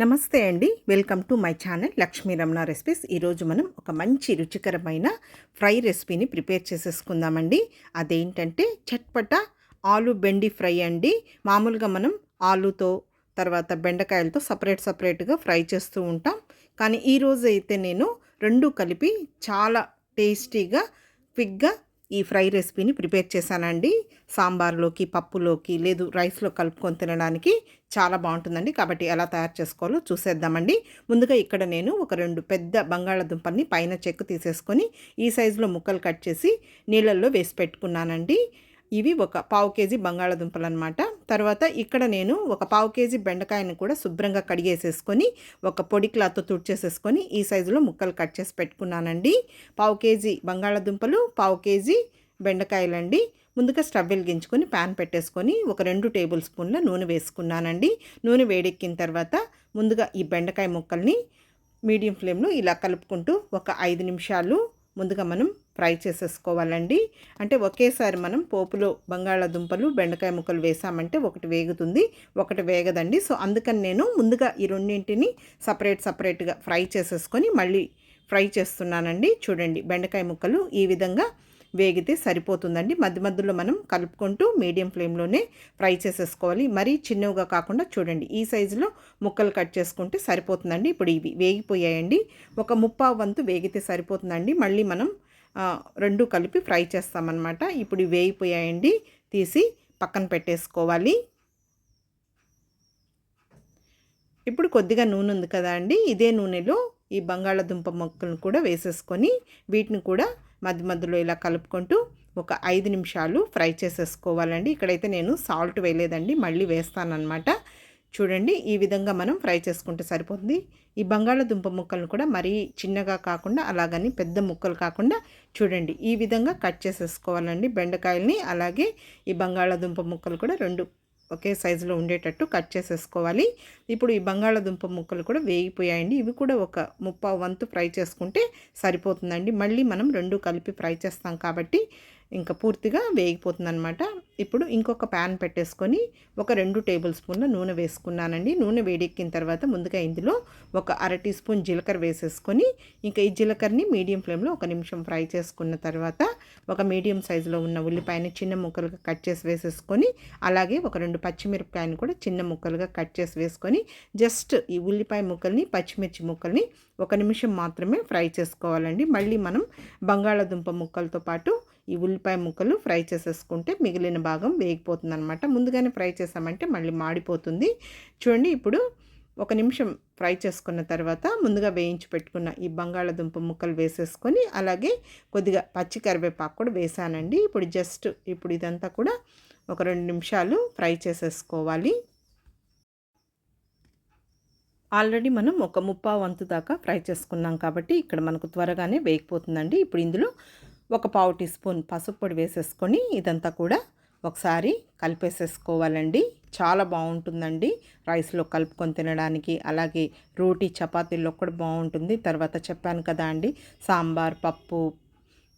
నమస్తే అండి. Welcome to my channel Lakshmi Ramana recipes. ఈరోజు మనం ఒక మంచి రుచికరమైన ఫ్రై రెసిపీని ప్రిపేర్ చేసేసుకుందామండి. అదేంటంటే చట్పట ఆలు బెండి ఫ్రై అండి. మామూలుగా మనం ఆలుతో తర్వాత బెండకాయలతో సపరేట్ సపరేట్గా ఫ్రై చేస్తూ ఉంటాం. కానీ ఈరోజు అయితే నేను రెండు కలిపి చాలా టేస్టీగా క్విక్గా ఈ ఫ్రై రెసిపీని ప్రిపేర్ చేశానండి. సాంబార్లోకి పప్పులోకి లేదు రైస్లో కలుపుకొని తినడానికి చాలా బాగుంటుందండి. కాబట్టి ఎలా తయారు చేసుకోవాలో చూసేద్దామండి. ముందుగా ఇక్కడ నేను ఒక రెండు పెద్ద బంగాళాదుంపల్ని పైన చెక్కు తీసేసుకొని ఈ సైజులో ముక్కలు కట్ చేసి నీళ్ళల్లో వేసి పెట్టుకున్నానండి. ఇవి ఒక పావు కేజీ బంగాళాదుంపలు అనమాట తర్వాత ఇక్కడ నేను ఒక పావు కేజీ బెండకాయని కూడా శుభ్రంగా కడిగేసేసుకొని ఒక పొడి క్లాత్తో తుడిచేసేసుకొని ఈ సైజులో ముక్కలు కట్ చేసి పెట్టుకున్నానండి. పావు కేజీ బంగాళాదుంపలు పావు కేజీ బెండకాయలండి. ముందుగా స్టవ్ వెలిగించుకొని ప్యాన్ పెట్టేసుకొని ఒక రెండు టేబుల్ స్పూన్ల నూనె వేసుకున్నానండి. నూనె వేడెక్కిన తర్వాత ముందుగా ఈ బెండకాయ ముక్కల్ని మీడియం ఫ్లేమ్లో ఇలా కలుపుకుంటూ ఒక ఐదు నిమిషాలు ముందుగా మనం ఫ్రై చేసేసుకోవాలండి. అంటే ఒకేసారి మనం పోపులో బంగాళాదుంపలు బెండకాయ ముక్కలు వేసామంటే ఒకటి వేగుతుంది ఒకటి వేగదండి. సో అందుకని నేను ముందుగా ఈ రెండింటిని సపరేట్ సపరేట్గా ఫ్రై చేసేసుకొని మళ్ళీ ఫ్రై చేస్తున్నానండి. చూడండి బెండకాయ ముక్కలు ఈ విధంగా వేగితే సరిపోతుందండి. మధ్య మధ్యలో మనం కలుపుకుంటూ మీడియం ఫ్లేమ్లోనే ఫ్రై చేసేసుకోవాలి. మరీ చిన్నవిగా కాకుండా చూడండి ఈ సైజులో ముక్కలు కట్ చేసుకుంటే సరిపోతుందండి. ఇప్పుడు ఇవి వేగిపోయాయండి. ఒక ముప్పావు వంతు వేగితే సరిపోతుందండి. మళ్ళీ మనం రెండు కలిపి ఫ్రై చేస్తామన్నమాట. ఇప్పుడు వేయిపోయాయండి తీసి పక్కన పెట్టేసుకోవాలి. ఇప్పుడు కొద్దిగా నూనె ఉంది కదా అండి. ఇదే నూనెలో ఈ బంగాళదుంప మొక్కలను కూడా వేసేసుకొని వీటిని కూడా మధ్య మధ్యలో ఇలా కలుపుకుంటూ ఒక ఐదు నిమిషాలు ఫ్రై చేసేసుకోవాలండి. ఇక్కడైతే నేను సాల్ట్ వేయలేదండి. మళ్ళీ వేస్తానన్నమాట. చూడండి ఈ విధంగా మనం ఫ్రై చేసుకుంటే సరిపోతుంది. ఈ బంగాళదుంప ముక్కలను కూడా మరీ చిన్నగా కాకుండా అలాగని పెద్ద ముక్కలు కాకుండా చూడండి ఈ విధంగా కట్ చేసేసుకోవాలండి బెండకాయల్ని. అలాగే ఈ బంగాళదుంప ముక్కలు కూడా రెండు ఒకే సైజులో ఉండేటట్టు కట్ చేసేసుకోవాలి. ఇప్పుడు ఈ బంగాళదుంప ముక్కలు కూడా వేగిపోయాయండి. ఇవి కూడా ఒక ముప్పావు వంతు ఫ్రై చేసుకుంటే సరిపోతుందండి. మళ్ళీ మనం రెండు కలిపి ఫ్రై చేస్తాం కాబట్టి ఇంకా పూర్తిగా వేగిపోతుందనమాట ఇప్పుడు ఇంకొక ప్యాన్ పెట్టేసుకొని ఒక రెండు టేబుల్ స్పూన్ల నూనె వేసుకున్నానండి. నూనె వేడెక్కిన తర్వాత ముందుగా ఇందులో ఒక అర టీ స్పూన్ జీలకర్ర వేసేసుకొని ఇంకా ఈ జీలకర్రని మీడియం ఫ్లేమ్లో ఒక నిమిషం ఫ్రై చేసుకున్న తర్వాత ఒక మీడియం సైజులో ఉన్న ఉల్లిపాయని చిన్న ముక్కలుగా కట్ చేసి వేసేసుకొని అలాగే ఒక రెండు పచ్చిమిరపకాయని కూడా చిన్న ముక్కలుగా కట్ చేసి వేసుకొని జస్ట్ ఈ ఉల్లిపాయ ముక్కల్ని పచ్చిమిర్చి ముక్కల్ని ఒక నిమిషం మాత్రమే ఫ్రై చేసుకోవాలండి. మళ్ళీ మనం బంగాళాదుంప ముక్కలతో పాటు ఈ ఉల్లిపాయ ముక్కలు ఫ్రై చేసేసుకుంటే మిగిలిన భాగం వేగిపోతుంది అనమాట ముందుగానే ఫ్రై చేసామంటే మళ్ళీ మాడిపోతుంది. చూడండి ఇప్పుడు ఒక నిమిషం ఫ్రై చేసుకున్న తర్వాత ముందుగా వేయించి పెట్టుకున్న ఈ బంగాళాదుంప ముక్కలు వేసేసుకొని అలాగే కొద్దిగా పచ్చి కరివేపాకు కూడా వేసానండి. ఇప్పుడు జస్ట్ ఇప్పుడు ఇదంతా కూడా ఒక రెండు నిమిషాలు ఫ్రై చేసేసుకోవాలి. ఆల్రెడీ మనం ఒక ముప్పా వంతు దాకా ఫ్రై చేసుకున్నాం కాబట్టి ఇక్కడ మనకు త్వరగానే వేగిపోతుందండి. ఇప్పుడు ఇందులో ఒక పావు టీ స్పూన్ పసుపు పొడి వేసేసుకొని ఇదంతా కూడా ఒకసారి కలిపేసేసుకోవాలండి. చాలా బాగుంటుందండి రైస్లో కలుపుకొని తినడానికి. అలాగే రోటీ చపాతీల్లో కూడా బాగుంటుంది. తర్వాత చెప్పాను కదా అండి సాంబార్ పప్పు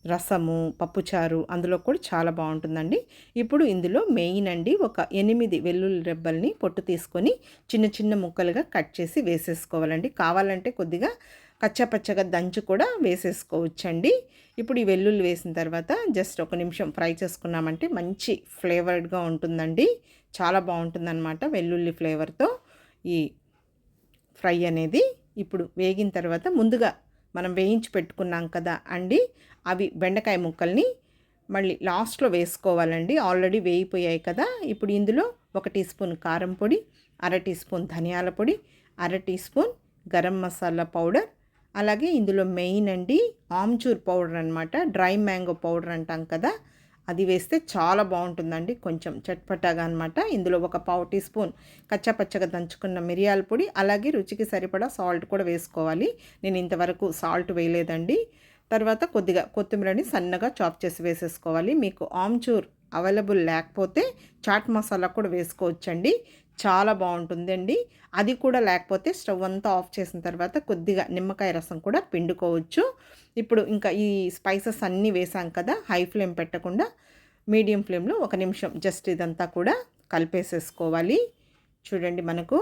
రసము పప్పుచారు అందులో కూడా చాలా బాగుంటుందండి. ఇప్పుడు ఇందులో మెయిన్ అండి ఒక ఎనిమిది వెల్లుల్లి రెబ్బల్ని పొట్టు తీసుకొని చిన్న చిన్న ముక్కలుగా కట్ చేసి వేసేసుకోవాలండి. కావాలంటే కొద్దిగా కచ్చపచ్చగా దంచు కూడా వేసేసుకోవచ్చండి. ఇప్పుడు ఈ వెల్లుల్లి వేసిన తర్వాత జస్ట్ ఒక నిమిషం ఫ్రై చేసుకున్నామంటే మంచి ఫ్లేవర్డ్గా ఉంటుందండి. చాలా బాగుంటుందన్నమాట వెల్లుల్లి ఫ్లేవర్తో ఈ ఫ్రై అనేది. ఇప్పుడు వేగిన తర్వాత ముందుగా మనం వేయించి పెట్టుకున్నాం కదా అండి అవి బెండకాయ ముక్కల్ని మళ్ళీ లాస్ట్లో వేసుకోవాలండి. ఆల్రెడీ వేయిపోయాయి కదా. ఇప్పుడు ఇందులో ఒక టీ స్పూన్ కారం పొడి అర టీ స్పూన్ ధనియాల పొడి అర teaspoon garam masala powder అలాగే ఇందులో మెయిన్ అండి ఆమ్చూర్ పౌడర్ అనమాట డ్రై మ్యాంగో పౌడర్ అంటాం కదా అది వేస్తే చాలా బాగుంటుందండి. కొంచెం చట్పటాగా అనమాట ఇందులో ఒక పావు టీ స్పూన్ కచ్చపచ్చగా దంచుకున్న మిరియాల పొడి అలాగే రుచికి సరిపడా సాల్ట్ కూడా వేసుకోవాలి. నేను ఇంతవరకు సాల్ట్ వేయలేదండి. తర్వాత కొద్దిగా కొత్తిమీరని సన్నగా చాప్ చేసి వేసేసుకోవాలి. మీకు ఆమ్చూర్ అవైలబుల్ లేకపోతే చాట్ మసాలా కూడా వేసుకోవచ్చండి. చాలా బాగుంటుందండి. అది కూడా లేకపోతే స్టవ్ అంతా ఆఫ్ చేసిన తర్వాత కొద్దిగా నిమ్మకాయ రసం కూడా పిండుకోవచ్చు. ఇప్పుడు ఇంకా ఈ స్పైసెస్ అన్నీ వేసాం కదా హై ఫ్లేమ్ పెట్టకుండా మీడియం ఫ్లేమ్లో ఒక నిమిషం జస్ట్ ఇదంతా కూడా కలిపేసేసుకోవాలి. చూడండి మనకు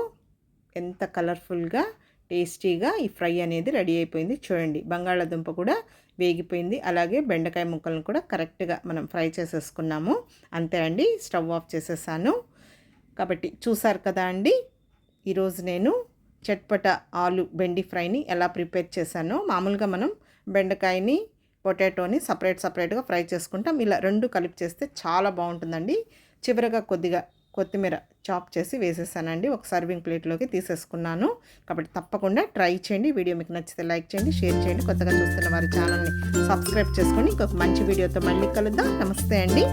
ఎంత కలర్ఫుల్గా టేస్టీగా ఈ ఫ్రై అనేది రెడీ అయిపోయింది. చూడండి బంగాళాదుంప కూడా వేగిపోయింది. అలాగే బెండకాయ ముక్కలను కూడా కరెక్ట్గా మనం ఫ్రై చేసేసుకున్నాము. అంతే అండి స్టవ్ ఆఫ్ చేసేసాను. కాబట్టి చూసారు కదా అండి. ఈరోజు నేను చట్పట ఆలు బెండి ఫ్రైని ఎలా ప్రిపేర్ చేశానో మామూలుగా మనం బెండకాయని పొటాటోని సపరేట్ సపరేట్గా ఫ్రై చేసుకుంటాం. ఇలా రెండు కలిపి చేస్తే చాలా బాగుంటుందండి. చివరగా కొద్దిగా కొత్తిమీర చాప్ చేసి వేసేసానండి. ఒక సర్వింగ్ ప్లేట్లోకి తీసేసుకున్నాను. కాబట్టి తప్పకుండా ట్రై చేయండి. వీడియో మీకు నచ్చితే లైక్ చేయండి షేర్ చేయండి. కొత్తగా చూస్తున్న వారి ఛానల్ని సబ్స్క్రైబ్ చేసుకొని ఇంకొక మంచి వీడియోతో మళ్ళీ కలుద్దాం. నమస్తే అండి.